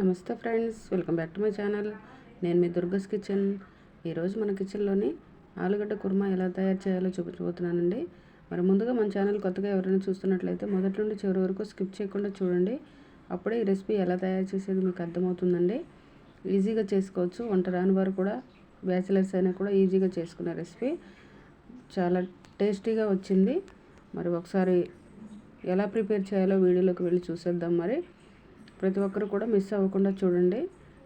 నమస్తే friends welcome back to my channel. నేను మీ దుర్గస్ కిచెన్. ఈరోజు మన కిచెన్లోని ఆలుగడ్డ కుర్మా ఎలా తయారు చేయాలో చూపించబోతున్నానండి. మరి ముందుగా మన ఛానల్ కొత్తగా ఎవరైనా చూస్తున్నట్లయితే మొదటి నుండి చివరి వరకు స్కిప్ చేయకుండా చూడండి. అప్పుడే ఈ రెసిపీ ఎలా తయారు చేసేది మీకు అర్థమవుతుందండి. ఈజీగా చేసుకోవచ్చు. వంట రాని వారు కూడా బ్యాచిలర్స్ అయినా కూడా ఈజీగా చేసుకునే రెసిపీ. చాలా టేస్టీగా వచ్చింది. మరి ఒకసారి ఎలా ప్రిపేర్ చేయాలో వీడియోలోకి వెళ్ళి చూసేద్దాం మరి. ప్రతి ఒక్కరు కూడా మిస్ అవ్వకుండా చూడండి.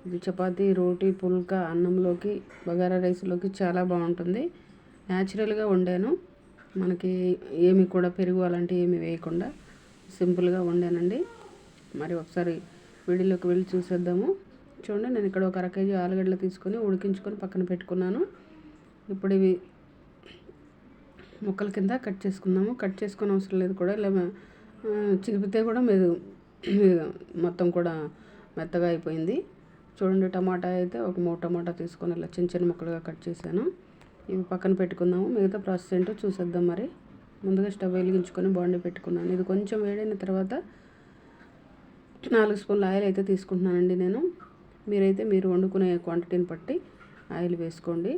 ఇది చపాతీ రోటీ పుల్కా అన్నంలోకి బగారా రైస్లోకి చాలా బాగుంటుంది. న్యాచురల్గా వండాను. మనకి ఏమి కూడా పెరుగు అలాంటివి ఏమి వేయకుండా సింపుల్గా వండానండి. మరి ఒకసారి వీడియోలోకి వెళ్ళి చూసేద్దాము. చూడండి నేను ఇక్కడ ఒక అర కేజీ ఆలుగడ్డలు తీసుకొని ఉడికించుకొని పక్కన పెట్టుకున్నాను. ఇప్పుడు ఇవి ముక్కల కింద కట్ చేసుకుందాము. కట్ చేసుకొని అవసరం లేదు కూడా. ఇలా చిరిపితే కూడా మీరు మొత్తం కూడా మెత్తగా అయిపోయింది. చూడండి టమాటా అయితే ఒక మూడు టమాటా తీసుకొని ఇలా చిన్న చిన్న ముక్కలుగా కట్ చేశాను. ఇవి పక్కన పెట్టుకుందాము. మిగతా ప్రాసెస్ ఏంటో చూసేద్దాం మరి. ముందుగా స్టవ్ వెలిగించుకొని బాండీ పెట్టుకున్నాను. ఇది కొంచెం వేడైన తర్వాత నాలుగు స్పూన్ల ఆయిల్ అయితే తీసుకుంటున్నానండి నేను. మీరైతే మీరు వండుకునే క్వాంటిటీని బట్టి ఆయిల్ వేసుకోండి.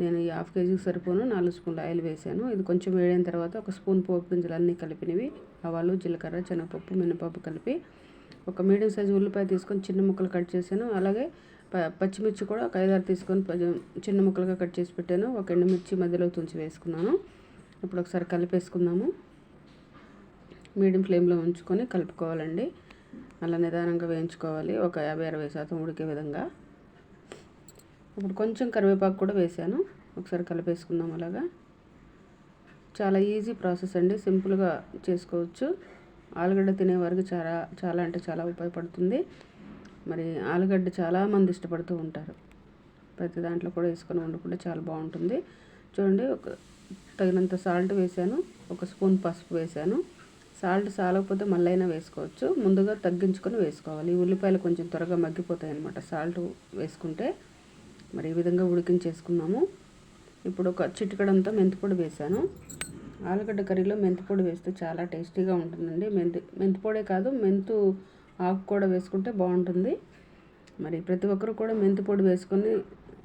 నేను ఈ హాఫ్ కేజీకి సరిపోను నాలుగు స్పూన్లు ఆయిల్ వేసాను. ఇది కొంచెం వేడిన తర్వాత ఒక స్పూన్ పోపు గింజలు అన్నీ కలిపినవి. ఆవాలు జీలకర్ర శనగపప్పు మినపప్పు కలిపి ఒక మీడియం సైజు ఉల్లిపాయ తీసుకొని చిన్న ముక్కలు కట్ చేశాను. అలాగే పచ్చిమిర్చి కూడా ఒక ఐదారు తీసుకొని చిన్న ముక్కలుగా కట్ చేసి పెట్టాను. ఒక ఎండుమిర్చి మధ్యలో తుంచి వేసుకున్నాను. ఇప్పుడు ఒకసారి కలిపేసుకుందాము. మీడియం ఫ్లేమ్లో ఉంచుకొని కలుపుకోవాలండి. అలా నిదానంగా వేయించుకోవాలి. ఒక యాభై అరవై శాతం ఉడికే విధంగా. ఇప్పుడు కొంచెం కరివేపాకు కూడా వేసాను. ఒకసారి కలిపేసుకుందాం అలాగా. చాలా ఈజీ ప్రాసెస్ అండి. సింపుల్గా చేసుకోవచ్చు. ఆలుగడ్డ తినే వరకు చాలా చాలా అంటే చాలా ఉపయోగపడుతుంది. మరి ఆలుగడ్డ చాలామంది ఇష్టపడుతూ ఉంటారు. ప్రతి దాంట్లో కూడా వేసుకొని వండుకుంటే చాలా బాగుంటుంది. చూడండి ఒక తగినంత సాల్ట్ వేసాను. ఒక స్పూన్ పసుపు వేసాను. సాల్ట్ సాలకపోతే మళ్ళైనా వేసుకోవచ్చు. ముందుగా తగ్గించుకొని వేసుకోవాలి. ఈ ఉల్లిపాయలు కొంచెం త్వరగా మగ్గిపోతాయి అన్నమాట సాల్ట్ వేసుకుంటే. మరి ఈ విధంగా ఉడికించేసుకున్నాము. ఇప్పుడు ఒక చిటికడంతా మెంతిపొడి వేసాను ఆలుగడ్డ కర్రీలో మెంతిపొడి వేస్తే చాలా టేస్టీగా ఉంటుందండి. మెంతి మెంతిపొడే కాదు మెంతు ఆకు కూడా వేసుకుంటే బాగుంటుంది. మరి ప్రతి ఒక్కరు కూడా మెంతిపొడి వేసుకొని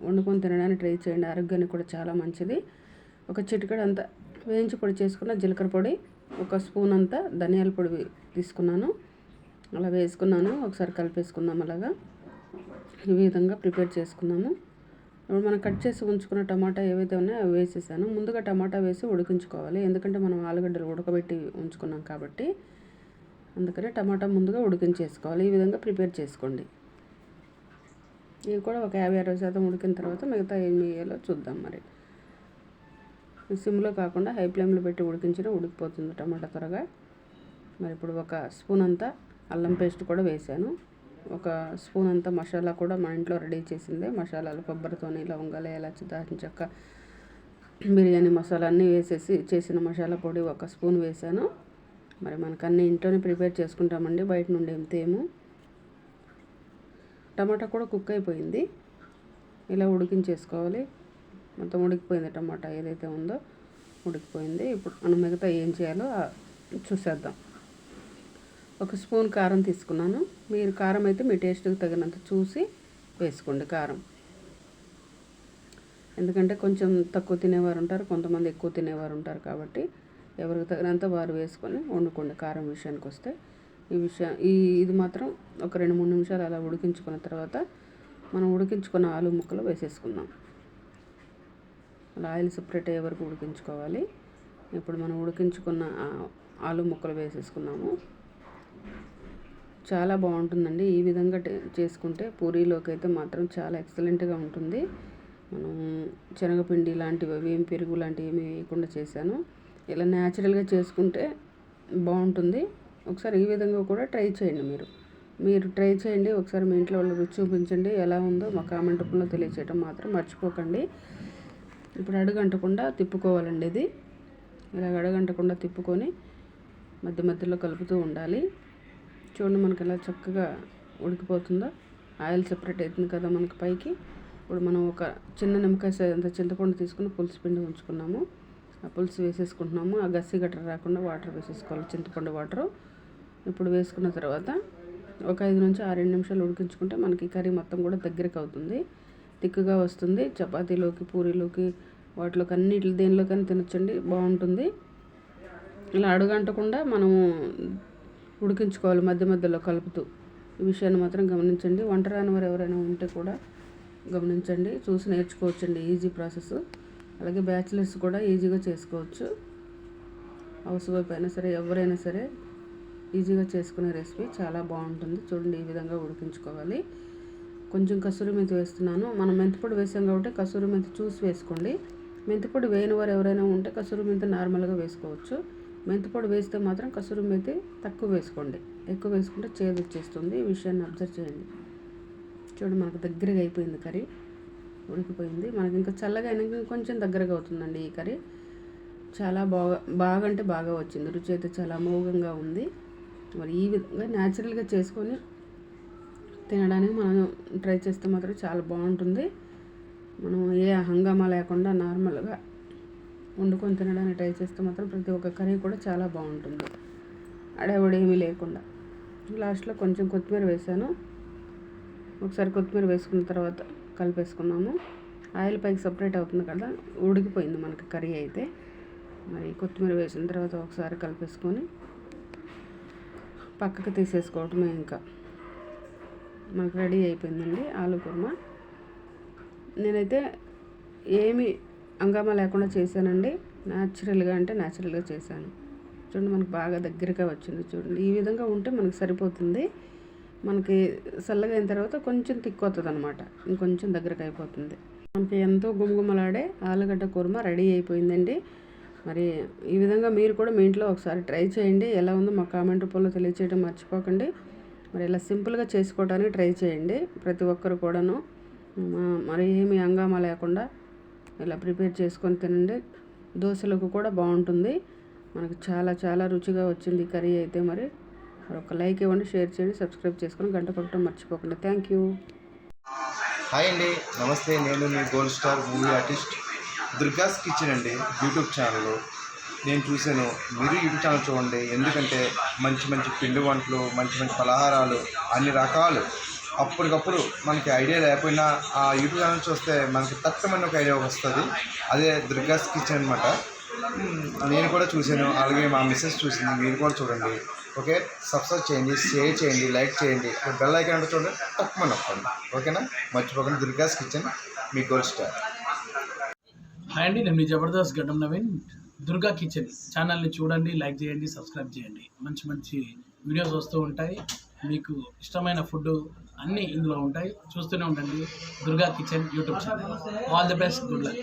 వండుకొని తినడానికి ట్రై చేయండి. ఆరోగ్యానికి కూడా చాలా మంచిది. ఒక చిటికడ అంతా వేయించి పొడి చేసుకున్న జీలకర్ర పొడి ఒక స్పూన్ అంతా ధనియాల పొడి తీసుకున్నాను. అలా వేసుకున్నాను. ఒకసారి కలిపేసుకుందాం అలాగా. ఈ విధంగా ప్రిపేర్ చేసుకున్నాము. ఇప్పుడు మనం కట్ చేసి ఉంచుకున్న టమాటా ఏవైతే ఉన్నాయో అవి వేసేసాను. ముందుగా టమాటా వేసి ఉడికించుకోవాలి. ఎందుకంటే మనం ఆలుగడ్డలు ఉడకబెట్టి ఉంచుకున్నాం కాబట్టి అందుకనే టమాటా ముందుగా ఉడికించేసుకోవాలి. ఈ విధంగా ప్రిపేర్ చేసుకోండి. ఇవి కూడా ఒక యాభై అరవై శాతం ఉడికిన తర్వాత మిగతా ఏం వేయాలో చూద్దాం మరి. సిమ్లో కాకుండా హై ఫ్లేమ్లో పెట్టి ఉడికించిన ఉడికిపోతుంది టమాటా త్వరగా. మరి ఇప్పుడు ఒక స్పూన్ అంతా అల్లం పేస్ట్ కూడా వేసాను. ఒక స్పూన్ అంత మసాలా కూడా మా ఇంట్లో రెడీ చేసిందే. మసాలాలు కొబ్బరితోని లవంగాలు ఇలాచి దాచిన చెక్క బిర్యానీ మసాలా అన్నీ వేసేసి చేసిన మసాలా పొడి ఒక స్పూన్ వేసాను. మరి మనకు అన్ని ఇంట్లోనే ప్రిపేర్ చేసుకుంటామండి బయట నుండి ఏం తేము. టమాటా కూడా కుక్ అయిపోయింది. ఇలా ఉడికించేసుకోవాలి. మొత్తం ఉడికిపోయింది టమాటా ఏదైతే ఉందో ఉడికిపోయింది. ఇప్పుడు మనం మిగతా ఏం చేయాలో చూసేద్దాం. ఒక స్పూన్ కారం తీసుకున్నాను. మీరు కారం అయితే మీ టేస్ట్కి తగినంత చూసి వేసుకోండి కారం. ఎందుకంటే కొంచెం తక్కువ తినేవారు ఉంటారు కొంతమంది ఎక్కువ తినేవారు ఉంటారు కాబట్టి ఎవరికి తగినంత వారు వేసుకొని వండుకోండి కారం విషయానికి వస్తే. ఈ విషయం ఈ ఇది మాత్రం ఒక రెండు మూడు నిమిషాలు అలా ఉడికించుకున్న తర్వాత మనం ఉడికించుకున్న ఆలు ముక్కలు వేసేసుకుందాం. అలా ఆయిల్ సపరేట్ అయ్యే వరకు ఉడికించుకోవాలి. ఇప్పుడు మనం ఉడికించుకున్న ఆలు ముక్కలు వేసేసుకున్నాము. చాలా బాగుంటుందండి. ఈ విధంగా చేసుకుంటే పూరీలోకి అయితే మాత్రం చాలా ఎక్సలెంట్గా ఉంటుంది. మనం శనగపిండి లాంటివి అవి ఏం పెరుగు లాంటివి ఏమి వేయకుండా చేశాను. ఇలా న్యాచురల్గా చేసుకుంటే బాగుంటుంది. ఒకసారి ఈ విధంగా కూడా ట్రై చేయండి మీరు. మీరు ట్రై చేయండి. ఒకసారి మీ ఇంట్లో వాళ్ళు రుచి చూపించండి. ఎలా ఉందో మా కామెంట్ రూపంలో తెలియచేయడం మాత్రం మర్చిపోకండి. ఇప్పుడు అడుగంటకుండా తిప్పుకోవాలండి ఇది. ఇలా అడుగంటకుండా తిప్పుకొని మధ్య మధ్యలో కలుపుతూ ఉండాలి. చూడండి మనకి ఎలా చక్కగా ఉడికిపోతుందో. ఆయిల్ సెపరేట్ అవుతుంది కదా మనకి పైకి. ఇప్పుడు మనం ఒక చిన్న నిమ్మకాయ అంత చింతపండు తీసుకుని పులుసు పిండి ఉంచుకున్నాము. ఆ పులుసు వేసేసుకుంటున్నాము. ఆ గస్సి గట్ర రాకుండా వాటర్ వేసేసుకోవాలి చింతపండు వాటర్. ఇప్పుడు వేసుకున్న తర్వాత ఒక ఐదు నుంచి ఆరు నిమిషాలు ఉడికించుకుంటే మనకి కర్రీ మొత్తం కూడా దగ్గరికి అవుతుంది. తిక్కుగా వస్తుంది. చపాతీలోకి పూరీలోకి వాటిలోకి అన్నిటి దేనిలోకైనా తినొచ్చండి. బాగుంటుంది. ఇలా అడుగంటకుండా మనము ఉడికించుకోవాలి మధ్య మధ్యలో కలుపుతూ. ఈ విషయాన్ని మాత్రం గమనించండి. వంట రాని వారు ఎవరైనా ఉంటే కూడా గమనించండి. చూసి నేర్చుకోవచ్చండి. Easy process. అలాగే బ్యాచిలర్స్ కూడా ఈజీగా చేసుకోవచ్చు. హౌస్ వైఫ్ అయినా సరే ఎవరైనా సరే ఈజీగా చేసుకునే రెసిపీ చాలా బాగుంటుంది. చూడండి ఈ విధంగా ఉడికించుకోవాలి. కొంచెం కసూరి మెంతి వేస్తున్నాను. మనం మెంతిపొడి వేసాం కాబట్టి కసూరి మెంతి చూసి వేసుకోండి. మెంతిపొడి వేయని వారు ఎవరైనా ఉంటే కసూరి మెంతి నార్మల్గా వేసుకోవచ్చు. మెంతిపొడి వేస్తే మాత్రం కసూరి మెంతి తక్కువ వేసుకోండి. ఎక్కువ వేసుకుంటే చేదు వచ్చేస్తుంది. ఈ విషయాన్ని అబ్జర్వ్ చేయండి. చూడండి మనకు దగ్గరగా అయిపోయింది కర్రీ. ఉడికిపోయింది. మనకి ఇంకా చల్లగా అయినాక కొంచెం దగ్గరగా అవుతుందండి ఈ కర్రీ. చాలా బాగా బాగా అంటే బాగా వచ్చింది. రుచి అయితే చాలా అమోఘంగా ఉంది. మరి ఈ విధంగా న్యాచురల్గా చేసుకొని తినడానికి మనం ట్రై చేస్తే మాత్రం చాలా బాగుంటుంది. మనం ఏ హంగామా లేకుండా నార్మల్గా వండుకొని తినడానికి ట్రై చేస్తే మాత్రం ప్రతి ఒక్క కర్రీ కూడా చాలా బాగుంటుంది. అడవిడ ఏమీ లేకుండా. లాస్ట్లో కొంచెం కొత్తిమీర వేసాను. ఒకసారి కొత్తిమీర వేసుకున్న తర్వాత కలిపేసుకున్నాము. ఆయిల్ పైకి సపరేట్ అవుతుంది కదా ఉడికిపోయింది మనకి కర్రీ అయితే. మరి కొత్తిమీర వేసిన తర్వాత ఒకసారి కలిపేసుకొని పక్కకు తీసేసుకోవటమే ఇంకా. మనకు రెడీ అయిపోయిందండి ఆలు కుర్మా. నేనైతే ఏమి హంగామా లేకుండా చేశానండి. న్యాచురల్గా అంటే న్యాచురల్గా చేశాను. చూడండి మనకు బాగా దగ్గరగా వచ్చింది చూడండి. ఈ విధంగా ఉంటే మనకు సరిపోతుంది. మనకి చల్లగా అయిన తర్వాత కొంచెం తిక్కుతుంది అనమాట ఇంకొంచెం దగ్గరకు అయిపోతుంది. మనకి ఎంతో గుమగుమలాడే ఆలుగడ్డ కూర్మ రెడీ అయిపోయిందండి. మరి ఈ విధంగా మీరు కూడా మీ ఇంట్లో ఒకసారి ట్రై చేయండి. ఎలా ఉందో మా కామెంట్ రూపంలో తెలియచేయడం మర్చిపోకండి. మరి ఇలా సింపుల్గా చేసుకోవడానికి ట్రై చేయండి. ప్రతి ఒక్కరు కూడాను. మరి ఏమి హంగామా లేకుండా ఇలా ప్రిపేర్ చేసుకొని తినండి. దోశలకు కూడా బాగుంటుంది. మనకు చాలా చాలా రుచిగా వచ్చింది కర్రీ అయితే మరి. మరి ఒక లైక్ ఇవ్వండి షేర్ చేయండి సబ్స్క్రైబ్ చేసుకొని గంట కొట్టడం మర్చిపోకండి. Thank you. హాయ్ అండి. నమస్తే. నేను మీ gold star movie artist Durgas kitchen అండి. YouTube channel. నేను చూశాను. మీరు యూట్యూబ్ ఛానల్ చూడండి. ఎందుకంటే మంచి మంచి పిండి వంటలు మంచి మంచి పలహారాలు అన్ని రకాలు అప్పటికప్పుడు మనకి ఐడియా లేకపోయినా ఆ యూట్యూబ్ ఛానల్ చూస్తే మనకి తక్కువ ఒక ఐడియా వస్తుంది. అదే దుర్గాస్ కిచెన్ అనమాట నేను కూడా చూశాను. అలాగే మా మిస్సెస్ చూసింది. మీరు కూడా చూడండి. ఓకే? సబ్స్క్రైబ్ చేయండి షేర్ చేయండి లైక్ చేయండి. బెల్ ఐకాన్ అంటే చూడండి. తక్కువ నొప్పండి ఓకేనా? మర్చిపోకండి. దుర్గాస్ కిచెన్ మీ గోల్డ్ స్టార్. హాయ్ అండి. నేను మీ జబర్దస్త్ గడ్డం నవీన్. దుర్గా కిచెన్ ఛానల్ని చూడండి లైక్ చేయండి సబ్స్క్రైబ్ చేయండి. మంచి మంచి వీడియోస్ వస్తూ ఉంటాయి. మీకు ఇష్టమైన ఫుడ్ అన్నీ ఇందులో ఉంటాయి. చూస్తూనే ఉండండి. Durga kitchen YouTube channel. All the best good luck